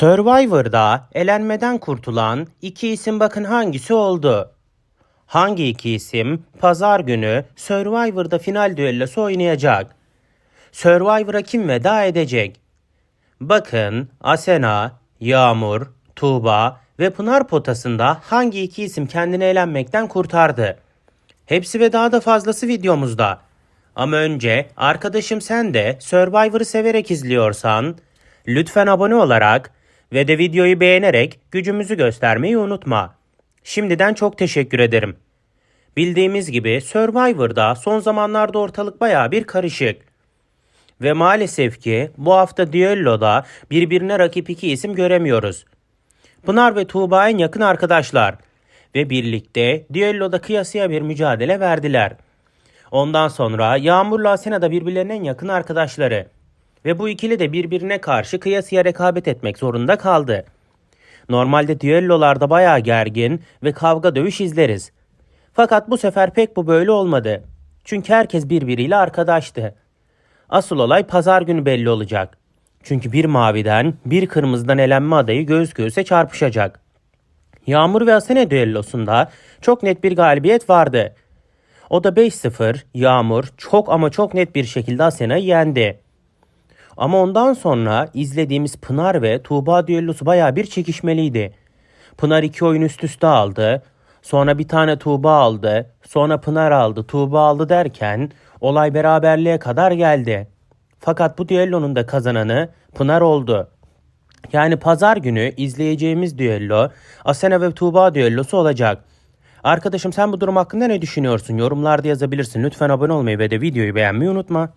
Survivor'da elenmeden kurtulan iki isim bakın hangisi oldu? Hangi iki isim pazar günü Survivor'da final düellosu oynayacak? Survivor'a kim veda edecek? Bakın Asena, Yağmur, Tuğba ve Pınar potasında hangi iki isim kendini elenmekten kurtardı? Hepsi ve daha da fazlası videomuzda. Ama önce arkadaşım sen de Survivor'ı severek izliyorsan lütfen abone olarak ve de videoyu beğenerek gücümüzü göstermeyi unutma. Şimdiden çok teşekkür ederim. Bildiğimiz gibi Survivor'da son zamanlarda ortalık baya bir karışık. Ve maalesef ki bu hafta düelloda birbirine rakip iki isim göremiyoruz. Pınar ve Tuğba en yakın arkadaşlar ve birlikte düelloda kıyasıya bir mücadele verdiler. Ondan sonra Yağmur'la Asena da birbirlerinin yakın arkadaşları. Ve bu ikili de birbirine karşı kıyasıya rekabet etmek zorunda kaldı. Normalde düellolarda bayağı gergin ve kavga dövüş izleriz. Fakat bu sefer pek bu böyle olmadı. Çünkü herkes birbiriyle arkadaştı. Asıl olay pazar günü belli olacak. Çünkü bir maviden bir kırmızıdan elenme adayı göğüs göğüse çarpışacak. Yağmur ve Asene düellosunda çok net bir galibiyet vardı. O da 5-0 Yağmur çok ama çok net bir şekilde Asena'yı yendi. Ama ondan sonra izlediğimiz Pınar ve Tuğba düellosu baya bir çekişmeliydi. Pınar iki oyun üst üste aldı. Sonra bir tane Tuğba aldı. Sonra Pınar aldı, Tuğba aldı derken olay beraberliğe kadar geldi. Fakat bu düellonun da kazananı Pınar oldu. Yani pazar günü izleyeceğimiz düello Asena ve Tuğba düellosu olacak. Arkadaşım sen bu durum hakkında ne düşünüyorsun? Yorumlarda yazabilirsin. Lütfen abone olmayı ve de videoyu beğenmeyi unutma.